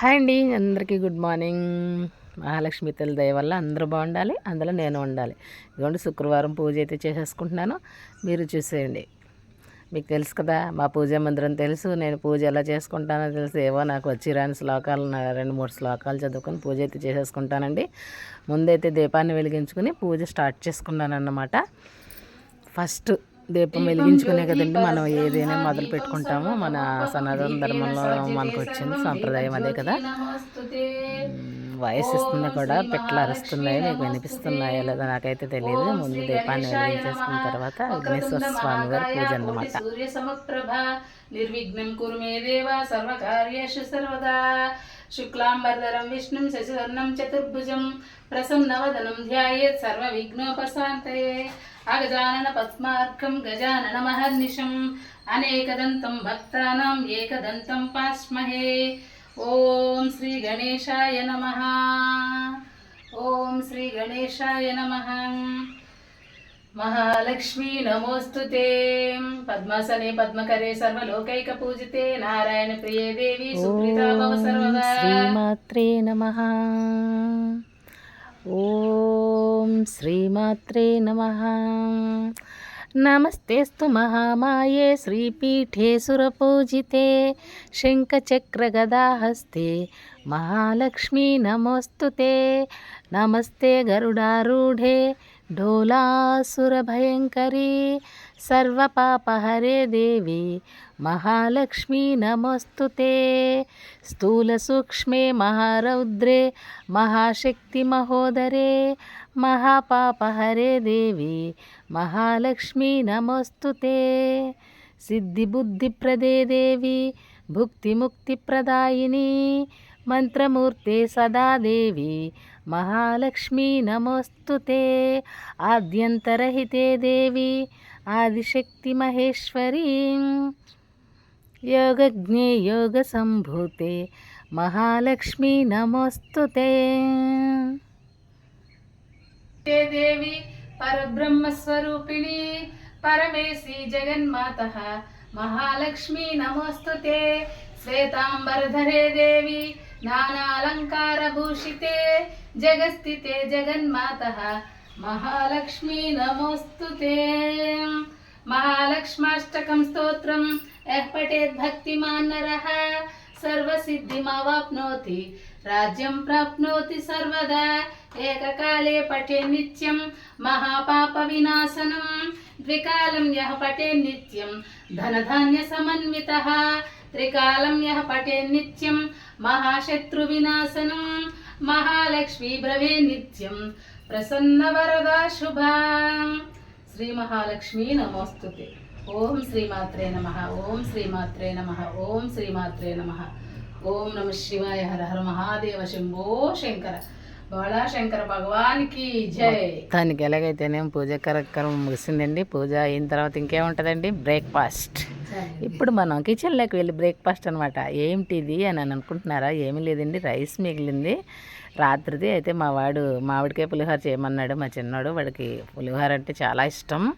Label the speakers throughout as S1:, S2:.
S1: Hi అండి అందరికీ good morning. Mahalakshmi తల్లి దయ వల్ల అందరూ బాగుండాలి అందులో నేను ఉండాలి. ఇదిగోండి శుక్రవారం పూజ అయితే చేసేసుకుంటున్నాను. మీరు చూసేయండి. మీకు తెలుసు కదా మా పూజ మందిరం తెలుసు. నేను పూజ ఎలా చేసుకుంటానో తెలుసు. ఏవో నాకు వచ్చి రాని శ్లోకాలు నా రెండు మూడు శ్లోకాలు చదువుకొని పూజ అయితే చేసేసుకుంటానండి. ముందైతే దీపాన్ని వెలిగించుకుని పూజ స్టార్ట్ చేసుకున్నాను అన్నమాట ఫస్ట్ దీపం వెలిగించుకునే కదండి మనం ఏదైనా మొదలు పెట్టుకుంటాము. మన సనాతన ధర్మంలో మనకు వచ్చింది సాంప్రదాయం అదే కదా. వాయిస్ ఇస్తుంది కూడా పెట్లు అరుస్తున్నాయి మీకు వినిపిస్తున్నాయో లేదా నాకైతే తెలియదు ముందు దీపాన్ని వెలిగించేసుకున్న తర్వాత విఘ్నేశ్వర స్వామి వారి పూజ అన్నమాట.
S2: సూర్య సమప్రభ. నిర్విఘ్నం కురు మే దేవ సర్వకార్యేషు సర్వదా. శుక్లాంబరధరం విష్ణుం శశివర్ణం చతుర్భుజం ప్రసన్నవదనం ధ్యాయేత్ సర్వ విఘ్నోపశాంతయే अगजानन पद्मार्कं गजानन गजाननमहर्निशम् अनेकदन्तं भक्तानाम् एकदन्तं पास्महे ॐ श्रीगणेशाय नमः। ॐ श्रीगणेशाय नमः। महालक्ष्मी नमोऽस्तु ते। पद्मासने पद्मकरे सर्वलोकैकपूजिते। नारायणप्रिये देवी सुप्रीता भव सर्वदा।
S1: श्रीमात्रे नमः। ఓం శ్రీమాత్రే నమ నమస్తేస్తు మహామాయే శ్రీపీఠే సురపూజితే శంఖచక్రగదాహస్తే మహాలక్ష్మీ నమోస్తు నమస్తే గరుడారూఢే ढोलासुरभयङ्करी సర్వపాపహరే దేవి మహాలక్ష్మీ నమస్తుతే. స్థూల సూక్ష్మే మహారౌద్రే మహాశక్తి మహోదరే మహాపాపహరే దేవి మహాలక్ష్మీ నమస్తుతే. సిద్ధిబుద్ధిప్రదే దేవి భుక్తిముక్తిప్రదాయిని మంత్రమూర్తే సదాదేవి మహాలక్ష్మీ నమోస్తుతే. ఆద్యంతరహితే దేవి आदिशक्ति महेश्वरी योगज्ञे योगसम्भूते, महालक्ष्मी नमोऽस्तु ते
S2: देवी परब्रह्मस्वरूपिणी, परमेशी जगन्माता, महालक्ष्मी नमोऽस्तु ते श्वेताम्बरधरे देवी, नानालङ्कारभूषिते, जगस्थिते जगन्माता మహాలక్ష్మీ నమోస్తు మహాలక్ష్మాష్టకం స్తోత్రం. యః పఠేత్ భక్తిమాన్ నరః. సర్వసిద్ధిమవాప్నోతి. రాజ్యం ప్రాప్నోతి సర్వదా. ఏకకాలే పఠే నిత్యం. మహాపాప వినాశనం. ద్వికాలం యః పఠే నిత్యం. ధనధాన్య సమన్వితః. త్రికాలం యః పఠే నిత్యం. మహాశత్రు వినాశనం. మహాలక్ష్మీ బ్రవే నిత్యం. ప్రసన్న వరదా శుభాం. శ్రీ మహాలక్ష్మి నమోస్తుతి. ఓం శ్రీమాత్రే నమ. ఓం శ్రీమాత్రే నమ. ఓం శ్రీమాత్రే నమ. ఓం నమ శివాయ హర హర మహాదేవ శంభో శంకర. బాళాశంకర భగవానికి జై.
S1: దానికి ఎలాగైతేనేం పూజ కార్యక్రమం ముగిసిందండి. పూజ అయిన తర్వాత ఇంకేముంటుందండి? బ్రేక్ఫాస్ట్. ఇప్పుడు మనం కిచెన్లోకి వెళ్ళి బ్రేక్ఫాస్ట్ అనమాట ఏంటిది అని అనుకుంటున్నారా? ఏమీ లేదండి. రైస్ మిగిలింది. రాత్రిది అయితే మా వాడు మామిడికాయ పులిహోర చేయమన్నాడు మా చిన్నాడు. వాడికి పులిహోర అంటే చాలా ఇష్టం.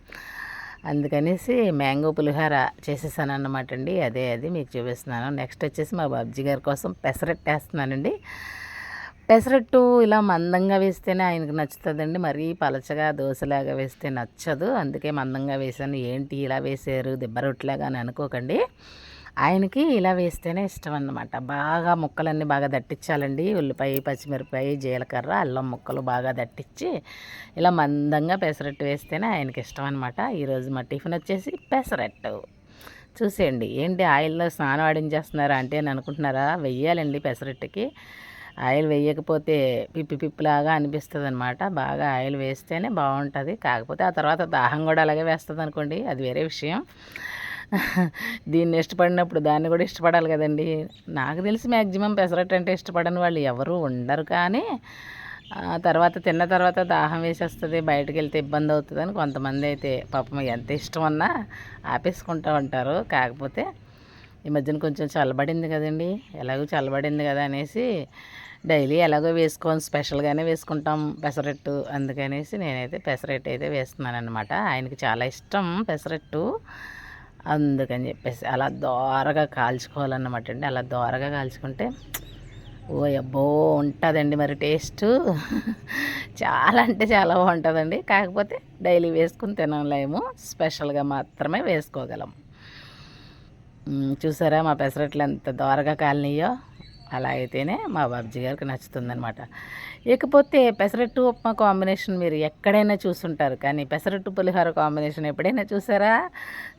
S1: అందుకనేసి మ్యాంగో పులిహోర చేసేసాను అన్నమాట అండి. అదే అది మీకు చూపిస్తున్నాను. నెక్స్ట్ వచ్చేసి మా బాబ్జీ గారి కోసం పెసరట్టేస్తున్నానండి పెసరట్టు ఇలా మందంగా వేస్తేనే ఆయనకు నచ్చుతుందండి. మరీ పలచగా దోశలాగా వేస్తే నచ్చదు. అందుకే మందంగా వేసాను ఏంటి ఇలా వేసారు? దిబ్బ రొట్టెలాగా అని అనుకోకండి. ఆయనకి ఇలా వేస్తేనే ఇష్టం అన్నమాట బాగా ముక్కలన్నీ బాగా దట్టించాలండి. ఉల్లిపాయ పచ్చిమిరపాయ జీలకర్ర అల్లం ముక్కలు బాగా దట్టించి ఇలా మందంగా పెసరట్టు వేస్తేనే ఆయనకి ఇష్టం అనమాట ఈరోజు మా టిఫిన్ వచ్చేసి పెసరట్టు. చూసేయండి ఏంటి ఆయిల్లో స్నానం ఆడించేస్తున్నారా అంటే అని అనుకుంటున్నారా? వెయ్యాలండి పెసరట్టుకి. ఆయిల్ వేయకపోతే పిప్పి పిప్పిలాగా అనిపిస్తుంది అనమాట బాగా ఆయిల్ వేస్తేనే బాగుంటుంది. కాకపోతే ఆ తర్వాత దాహం కూడా అలాగే వేస్తుంది అనుకోండి అది వేరే విషయం. దీన్ని ఇష్టపడినప్పుడు దాన్ని కూడా ఇష్టపడాలి కదండి. నాకు తెలిసి మ్యాక్సిమం పెసరట్టు అంటే ఇష్టపడని వాళ్ళు ఎవరు ఉండరు కానీ తర్వాత తిన్న తర్వాత దాహం వేసేస్తుంది బయటకు వెళ్తే ఇబ్బంది అవుతుందని కొంతమంది అయితే పాపం ఎంత ఇష్టం అన్నా ఆపేసుకుంటూ ఉంటారు. కాకపోతే ఈ మధ్యన కొంచెం చల్లబడింది కదండి. ఎలాగో చల్లబడింది కదా అనేసి డైలీ ఎలాగో వేసుకొని స్పెషల్గానే వేసుకుంటాం పెసరట్టు. అందుకనేసి నేనైతే పెసరట్టు అయితే వేస్తున్నాను అనమాట ఆయనకి చాలా ఇష్టం పెసరట్టు. అందుకని చెప్పేసి అలా దోరగా కాల్చుకోవాలన్నమాట అండి. అలా దోరగా కాల్చుకుంటే ఓ అబ్బో ఉంటుందండి మరి టేస్ట్. చాలా అంటే చాలా బాగుంటుందండి. కాకపోతే డైలీ వేసుకుని తినలేము. స్పెషల్గా మాత్రమే వేసుకోగలం. చూసారా మా పెసరట్లు ఎంత దోరగా కాలనీయో? అలా అయితేనే మా బాబ్జీ గారికి నచ్చుతుందనమాట ఇకపోతే పెసరట్టు ఉప్మా కాంబినేషన్ మీరు ఎక్కడైనా చూసుంటారు. కానీ పెసరట్టు పులిహోర కాంబినేషన్ ఎప్పుడైనా చూసారా?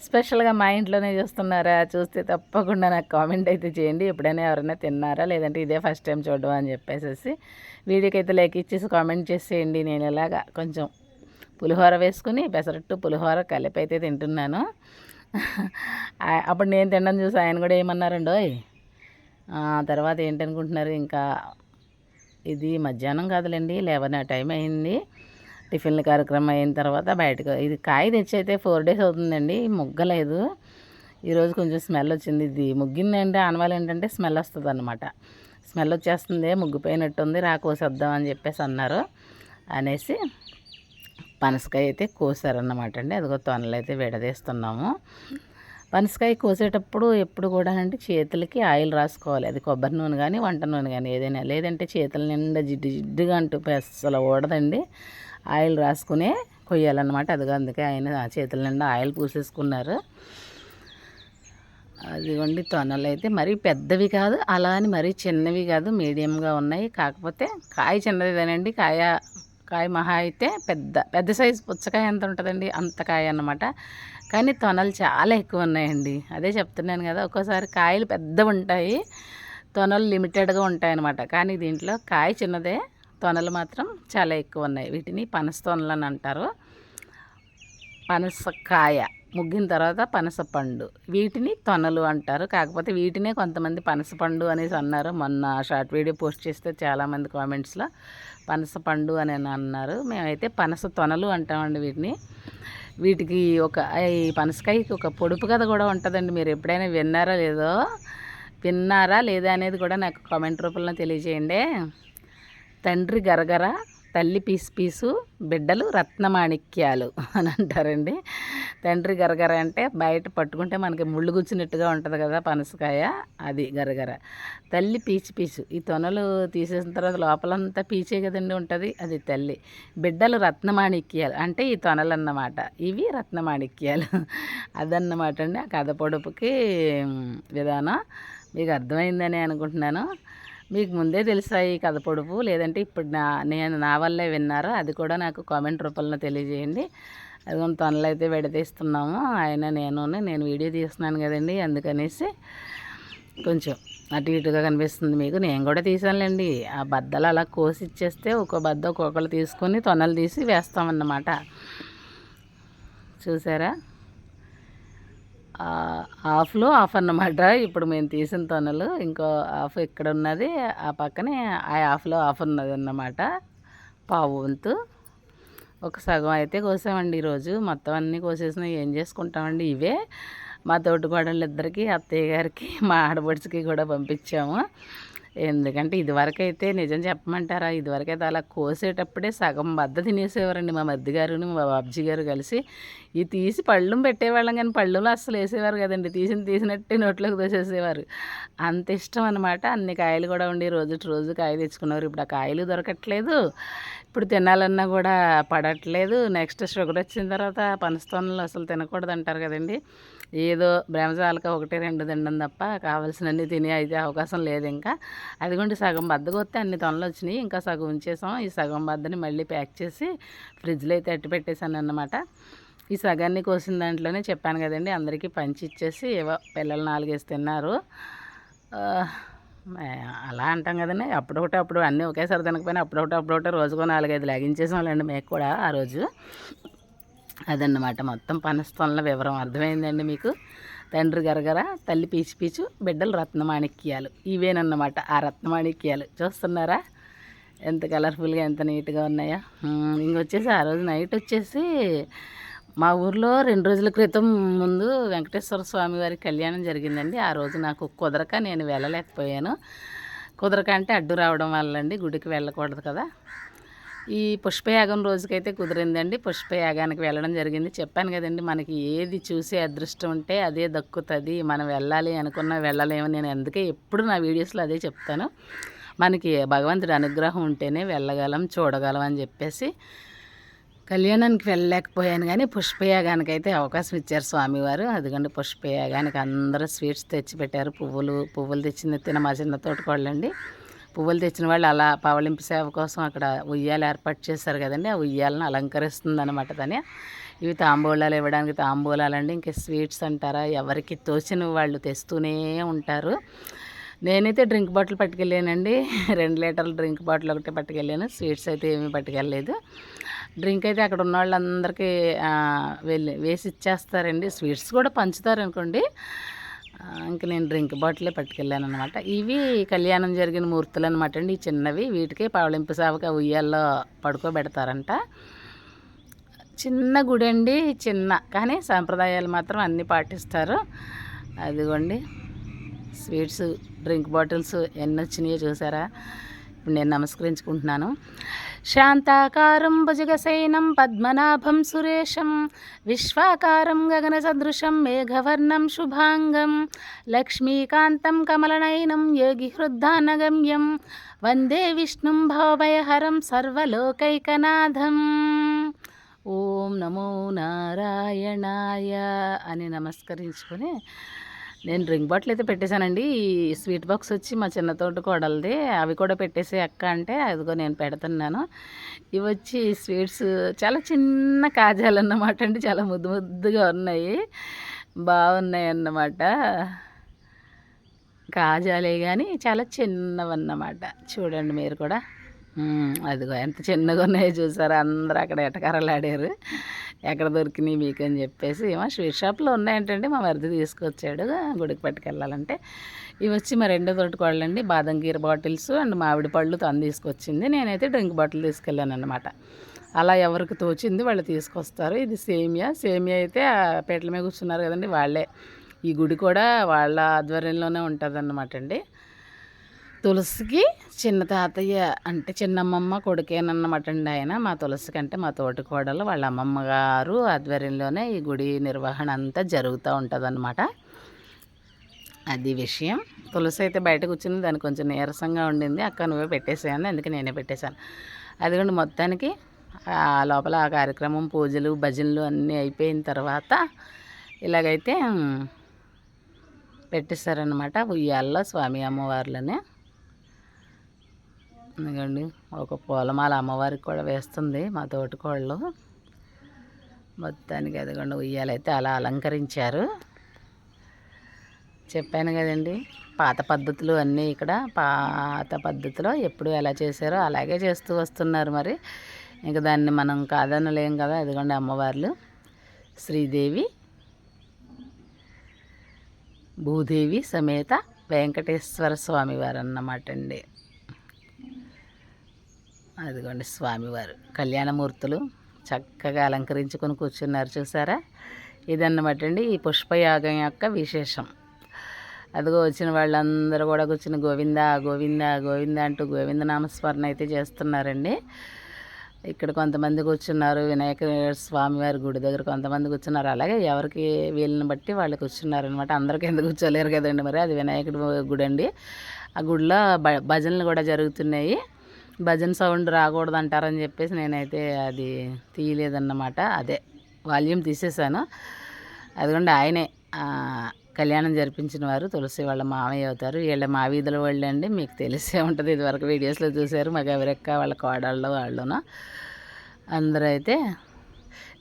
S1: స్పెషల్గా మా ఇంట్లోనే చూస్తున్నారా? చూస్తే తప్పకుండా నాకు కామెంట్ అయితే చేయండి. ఎప్పుడైనా ఎవరైనా తిన్నారా? లేదంటే ఇదే ఫస్ట్ టైం చూడడం అని చెప్పేసి వీడియోకి అయితే లైక్ ఇచ్చేసి కామెంట్ చేసేయండి. నేను ఇలాగా కొంచెం పులిహోర వేసుకుని పెసరట్టు పులిహోర కలిపి అయితే తింటున్నాను. అప్పుడు నేను తినడం చూసి ఆయన కూడా ఏమన్నారండోయ్? తర్వాత ఏంటనుకుంటున్నారు? ఇంకా ఇది మధ్యాహ్నం కాదులేండి లెవెన్ ఆ టైం అయింది. టిఫిన్ల కార్యక్రమం అయిన తర్వాత బయటకు ఇది కాయ తెచ్చి అయితే ఫోర్ డేస్ అవుతుందండి ముగ్గలేదు. ఈరోజు కొంచెం స్మెల్ వచ్చింది ఇది ముగ్గిందంటే ఆనవాళ్ళు ఏంటంటే స్మెల్ వస్తుంది అనమాట స్మెల్ వచ్చేస్తుంది ముగ్గిపోయినట్టుంది రా కోసేద్దాం అని చెప్పేసి అన్నారు. అనేసి పనసకాయ అయితే కోసారన్నమాట అండి అదిగో తొనలు అయితే విడదీస్తున్నాము. పనసకాయ కోసేటప్పుడు ఎప్పుడు కూడా అంటే చేతులకి ఆయిల్ రాసుకోవాలి. అది కొబ్బరి నూనె కానీ వంట నూనె కానీ ఏదైనా. లేదంటే చేతుల నిండా జిడ్డు జిడ్డుగా అంటూ అసలు ఓడదండి ఆయిల్ రాసుకునే కొయ్యాలన్నమాట. అదిగా అందుకే ఆయన చేతుల నిండా ఆయిల్ పూసేసుకున్నారు. అదిగోండి తొనలు అయితే మరీ పెద్దవి కాదు అలా అని మరీ చిన్నవి కాదు మీడియంగా ఉన్నాయి. కాకపోతే కాయ చిన్నదిదేనండి. కాయ కాయ మహా అయితే పెద్ద పెద్ద సైజు పుచ్చకాయ ఎంత ఉంటుందండి? అంత కాయ అన్నమాట. కానీ తొనలు చాలా ఎక్కువ ఉన్నాయండి అదే చెప్తున్నాను కదా ఒక్కోసారి కాయలు పెద్దవి ఉంటాయి తొనలు లిమిటెడ్గా ఉంటాయన్నమాట. కానీ దీంట్లో కాయ చిన్నదే తొనలు మాత్రం చాలా ఎక్కువ ఉన్నాయి వీటిని పనస తొనలు అని అంటారు. పనసకాయ ముగ్గిన తర్వాత పనసపండు వీటిని తొనలు అంటారు. కాకపోతే వీటినే కొంతమంది పనసపండు అనేసి అన్నారు. మొన్న షార్ట్ వీడియో పోస్ట్ చేస్తే చాలామంది కామెంట్స్లో పనసపండు అని అన్నారు. మేమైతే పనస తొనలు అంటామండి వీటిని. వీటికి ఒక ఈ పనసకాయకి ఒక పొడుపు కథ కూడా ఉంటుందండి. మీరు ఎప్పుడైనా విన్నారా లేదో విన్నారా లేదా అనేది కూడా నాకు కామెంట్ రూపంలో తెలియజేయండి. తండ్రి గరగర తల్లి పీసు పీసు బిడ్డలు రత్నమాణిక్యాలు అని అంటారండి. తండ్రి గరగర అంటే బయట పట్టుకుంటే మనకి ముళ్ళు గుచ్చినట్టుగా ఉంటుంది కదా పనసకాయ అది గరగర. తల్లి పీచు పీచు ఈ తొనలు తీసేసిన తర్వాత లోపలంతా పీచే కదండి ఉంటుంది అది తల్లి. బిడ్డలు రత్నమాణిక్యాలు అంటే ఈ తొనలు అన్నమాట ఇవి రత్నమాణిక్యాలు. అదన్నమాట అండి ఆ కథ పొడుపుకి విధానం. మీకు అర్థమైందని అనుకుంటున్నాను. మీకు ముందే తెలుసా ఈ కథ పొడుపు? లేదంటే ఇప్పుడు నా నేను నా వల్లే విన్నారో? అది కూడా నాకు కామెంట్ రూపంలో తెలియజేయండి. అది తొనలు అయితే విడదీస్తున్నాము. ఆయన నేను నేను వీడియో తీస్తున్నాను కదండి. అందుకనేసి కొంచెం అటు ఇటుగా కనిపిస్తుంది మీకు. నేను కూడా తీసానులేండి ఆ బద్దలు అలా కోసి ఇచ్చేస్తే ఒక్కో బద్ద ఒక్కొక్కరు తీసుకొని తొనలు తీసి వేస్తామన్నమాట. చూసారా? హాఫ్లో హాఫ్ అన్నమాట. ఇప్పుడు మేము తీసిన తొనలు ఇంకో హాఫ్ ఇక్కడ ఉన్నది ఆ పక్కనే ఆ హాఫ్లో హాఫ్ ఉన్నది అన్నమాట. పావు వంతు. ఒక సగం అయితే కోసామండి ఈరోజు. మొత్తం అన్నీ కోసేసిన ఏం చేసుకుంటామండి ఇవే. మా తోటి కోడళ్ళు అత్తయ్య గారికి మా ఆడపడుచుకి కూడా పంపించాము. ఎందుకంటే ఇదివరకైతే నిజం చెప్పమంటారా? ఇదివరకైతే అలా కోసేటప్పుడే సగం బద్ద తినేసేవారండి మా మద్ది గారుని మా బాబ్జీ గారు కలిసి. ఇది తీసి పళ్ళుం పెట్టేవాళ్ళం కానీ పళ్ళులో అస్సలు వేసేవారు కదండి. తీసిన తీసినట్టే నోట్లోకి దోసేసేవారు అంత ఇష్టం అనమాట అన్ని కాయలు కూడా ఉండి రోజు రోజు కాయ తెచ్చుకున్నారు ఇప్పుడు ఆ కాయలు దొరకట్లేదు. ఇప్పుడు తినాలన్నా కూడా పడట్లేదు. నెక్స్ట్ షుగర్ వచ్చిన తర్వాత పనస్తోనలు అసలు తినకూడదు అంటారు కదండి. ఏదో బ్రహ్మజాలక ఒకటి రెండు తినడం తప్ప కావాల్సినన్ని తినే అయితే అవకాశం లేదు ఇంకా. అదిగోండి సగం బద్దకు వస్తే అన్ని తొనలు వచ్చినాయి. ఇంకా సగం ఉంచేసాం. ఈ సగం బద్దని మళ్ళీ ప్యాక్ చేసి ఫ్రిడ్జ్లో అయితే అట్టి పెట్టేశాను అన్నమాట. ఈ సగాన్ని కోసిన దాంట్లోనే చెప్పాను కదండి అందరికీ పంచి ఇచ్చేసి ఏవో పిల్లలు నాలుగేసి తిన్నారు. అలా అంటాం కదండి. అప్పుడొకటి అప్పుడు అన్నీ ఒకేసారి తినకపోయినా అప్పుడొకటి అప్పుడొకటి రోజుకో నాలుగైదు లాగించేసాంలేండి మీకు కూడా ఆ రోజు. అదన్నమాట. మొత్తం పనస్తోన్ల వివరం అర్థమైందండి మీకు. తండ్రి గరగర తల్లి పీచు పీచు బిడ్డలు రత్నమాణిక్యాలు. ఇవేనన్నమాట ఆ రత్నమాణిక్యాలు. చూస్తున్నారా? ఎంత కలర్ఫుల్గా ఎంత నీట్గా ఉన్నాయో. ఉమ్, ఇంకొచ్చేసి ఆ రోజు నైట్ వచ్చేసి మా ఊర్లో రెండు రోజుల క్రితం ముందు వెంకటేశ్వర స్వామి వారి కళ్యాణం జరిగిందండి. ఆ రోజు నాకు కుదరక నేను వెళ్ళలేకపోయాను. కుదరక అంటే అడ్డు రావడం వల్ల అండి గుడికి వెళ్ళకూడదు కదా. ఈ పుష్పయాగం రోజుకైతే కుదిరిందండి. పుష్పయాగానికి వెళ్ళడం జరిగింది. చెప్పాను కదండి మనకి ఏది చూసే అదృష్టం ఉంటే అదే దక్కుతుంది. మనం వెళ్ళాలి అనుకున్నా వెళ్ళలేము. నేను అందుకే ఎప్పుడు నా వీడియోస్లో అదే చెప్తాను. మనకి భగవంతుడి అనుగ్రహం ఉంటేనే వెళ్ళగలం చూడగలం అని చెప్పేసి కళ్యాణానికి వెళ్ళలేకపోయాను కానీ పుష్పయాగానికైతే అవకాశం ఇచ్చారు స్వామివారు. అదిగోండి పుష్పయాగానికి అందరూ స్వీట్స్ తెచ్చి పెట్టారు పువ్వులు పువ్వులు తెచ్చింది తిన మా చిన్న తోటకోళ్ళండి. పువ్వులు తెచ్చిన వాళ్ళు అలా పవళింపు సేవ కోసం అక్కడ ఉయ్యాలు ఏర్పాటు చేశారు కదండి. ఆ ఉయ్యాలను అలంకరిస్తుంది అనమాట తనే. ఇవి తాంబూలాలు ఇవ్వడానికి తాంబూలాలండి. ఇంకా స్వీట్స్ అంటారా ఎవరికి తోచిన వాళ్ళు తెస్తూనే ఉంటారు. నేనైతే డ్రింక్ బాటిల్ పట్టుకెళ్ళానండి. రెండు లీటర్ల డ్రింక్ బాటిల్ ఒకటి పట్టుకెళ్ళాను. స్వీట్స్ అయితే ఏమీ పట్టుకెళ్ళలేదు. డ్రింక్ అయితే అక్కడ ఉన్న వాళ్ళందరికీ వెళ్ళి వేసి ఇచ్చేస్తారండి. స్వీట్స్ కూడా పంచుతారు అనుకోండి ఇంక నేను డ్రింక్ బాటిలే పట్టుకెళ్ళాను అనమాట ఇవి కళ్యాణం జరిగిన మూర్తులు అనమాట అండి. ఈ చిన్నవి వీటికి పవళింపు సావక ఉయ్యాల్లో పడుకోబెడతారంట. చిన్న గుడి అండి చిన్న. కానీ సాంప్రదాయాలు మాత్రం అన్నీ పాటిస్తారు. అదిగోండి. స్వీట్స్ డ్రింక్ బాటిల్స్ ఎన్ని వచ్చినాయో చూసారా? ఇప్పుడు నేను నమస్కరించుకుంటున్నాను. శాంతాకారం భుజగశయనం పద్మనాభం సురేశం విశ్వాకారం గగనసదృశం మేఘవర్ణం శుభాంగం లక్ష్మీకాంతం కమలనయనం యోగి హృద్ధానగమ్యం వందే విష్ణుం భవభయహరం సర్వలోకైకనాథం. ఓం నమో నారాయణాయ అని నమస్కరించుకొని నేను డ్రింక్ బాటిల్ అయితే పెట్టేశానండి. ఈ స్వీట్ బాక్స్ వచ్చి మా చిన్న తోట కోడలది. అవి కూడా పెట్టేసి అక్క అంటే అదిగో నేను పెడుతున్నాను. ఇవి వచ్చి స్వీట్స్ చాలా చిన్న కాజాలు అన్నమాట అండి. చాలా ముద్దు ముద్దుగా ఉన్నాయి. బాగున్నాయి అన్నమాట. కాజాలే కానీ చాలా చిన్నవన్నమాట చూడండి మీరు కూడా. అదిగో ఎంత చిన్నగా ఉన్నాయో చూసారా? అందరూ అక్కడ ఎటకరలాడారు ఎక్కడ దొరికినాయి మీకు అని చెప్పేసి మా స్వీట్ షాప్లో ఉన్నాయంటండి. మా మరిది తీసుకొచ్చాడు. గుడికి పట్టుకెళ్ళాలంటే. ఇవి వచ్చి మా రెండో తోటి కోళ్ళండి. బాదం గీర బాటిల్స్ అండ్ మామిడి పళ్ళు తను తీసుకొచ్చింది. నేనైతే డ్రింక్ బాటిల్ తీసుకెళ్ళాను అనమాట అలా ఎవరికి తోచింది వాళ్ళు తీసుకొస్తారు. ఇది సేమియా. సేమియా అయితే ఆ పీటల మీద కూర్చున్నారు కదండి వాళ్ళే. ఈ గుడి కూడా వాళ్ళ ఆధ్వర్యంలోనే ఉంటుంది అండి. తులసికి చిన్న తాతయ్య అంటే చిన్నమ్మమ్మ కొడుకేనన్నమాట అండి ఆయన. మా తులసికి అంటే మా తోటి కోడలు వాళ్ళ అమ్మమ్మ గారు ఆధ్వర్యంలోనే ఈ గుడి నిర్వహణ అంతా జరుగుతూ ఉంటుంది అది విషయం. తులసి అయితే బయట కూర్చుని దానికి కొంచెం నీరసంగా ఉండింది. అక్క నువ్వే పెట్టేసాను అందుకే నేనే పెట్టేశాను. అదిగోండి మొత్తానికి ఆ లోపల ఆ కార్యక్రమం పూజలు భజనలు అన్నీ అయిపోయిన తర్వాత ఇలాగైతే పెట్టేశారనమాట ఉయ్యాల్లో స్వామి అమ్మవార్లనే. ఎందుకండి ఒక పూలమాల అమ్మవారికి కూడా వేస్తుంది మా తోటికోళ్ళు. మొత్తానికి అదిగోండి ఉయ్యాలైతే అలా అలంకరించారు. చెప్పాను కదండి పాత పద్ధతులు అన్నీ ఇక్కడ పాత పద్ధతిలో ఎప్పుడు ఎలా చేశారో అలాగే చేస్తూ వస్తున్నారు మరి. ఇంకా దాన్ని మనం కాదనలేం కదా అదిగోండి అమ్మవార్లు. శ్రీదేవి భూదేవి సమేత వెంకటేశ్వర స్వామి వారు అన్నమాట అండి అదిగోండి స్వామివారు. కళ్యాణమూర్తులు చక్కగా అలంకరించుకొని కూర్చున్నారు చూసారా? ఇదన్నమాట అండి ఈ పుష్పయాగం యొక్క విశేషం. అదిగో వచ్చిన వాళ్ళందరూ కూడా కూర్చుని గోవింద గోవింద గోవింద అంటూ గోవింద నామస్మరణ అయితే చేస్తున్నారండి. ఇక్కడ కొంతమంది కూర్చున్నారు వినాయక స్వామి వారి గుడి దగ్గర కొంతమంది కూర్చున్నారు. అలాగే ఎవరికి వీళ్ళని బట్టి వాళ్ళు కూర్చున్నారు అనమాట అందరికీ ఎందుకు కూర్చోలేరు కదండి మరి అది వినాయకుడి గుడి అండి ఆ గుడిలో భ భజనలు కూడా జరుగుతున్నాయి. భజన సౌండ్ రాకూడదు అంటారని చెప్పేసి నేనైతే అది తీయలేదన్నమాట. అదే వాల్యూమ్ తీసేశాను అదిగోండి ఆయనే కళ్యాణం జరిపించిన వారు తులసి వాళ్ళ మామయ్య అవుతారు. వీళ్ళ మా వీధుల వాళ్ళు అండి మీకు తెలిసే ఉంటుంది. ఇదివరకు వీడియోస్లో చూశారు. మా గవిరెక్క వాళ్ళ కోడళ్ళు వాళ్ళును. అందరూ అయితే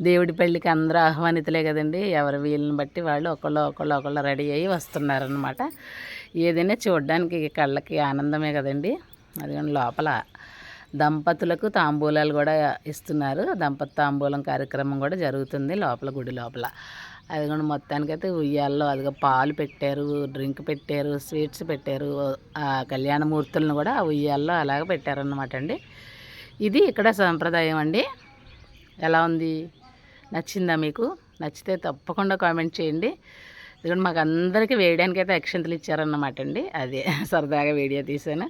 S1: దేవుడి పెళ్ళికి అందరూ ఆహ్వానితులే కదండి. ఎవరి వీళ్ళని బట్టి వాళ్ళు ఒకళ్ళు ఒకళ్ళు ఒకళ్ళు రెడీ అయ్యి వస్తున్నారనమాట ఏదైనా చూడడానికి కళ్ళకి ఆనందమే కదండి. అదిగోండి లోపల దంపతులకు తాంబూలాలు కూడా ఇస్తున్నారు. దంపతి తాంబూలం కార్యక్రమం కూడా జరుగుతుంది లోపల గుడి లోపల. అది కూడా మొత్తానికైతే ఉయ్యాల్లో అదిగో పాలు పెట్టారు డ్రింక్ పెట్టారు స్వీట్స్ పెట్టారు. ఆ కళ్యాణమూర్తులను కూడా ఆ ఉయ్యాల్లో అలాగ పెట్టారన్నమాట అండి. ఇది ఇక్కడ సాంప్రదాయం అండి. ఎలా ఉంది? నచ్చిందా మీకు? నచ్చితే తప్పకుండా కామెంట్ చేయండి. ఇదిగోండి మాకు అందరికీ వేయడానికి అయితే అక్షంతలు ఇచ్చారన్నమాట అండి అదే సరదాగా వీడియో తీశాను.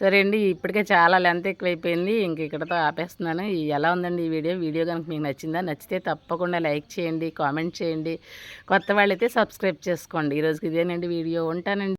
S1: సరే అండి ఇప్పటికే చాలా లెంత్ ఎక్కువైపోయింది. ఇంక ఇక్కడతో ఆపేస్తున్నాను. ఎలా ఉందండి ఈ వీడియో? వీడియో కనుక మీకు నచ్చిందా? నచ్చితే తప్పకుండా లైక్ చేయండి కామెంట్ చేయండి. కొత్త వాళ్ళైతే సబ్స్క్రైబ్ చేసుకోండి. ఈరోజుకి ఇదేనండి వీడియో. ఉంటానండి.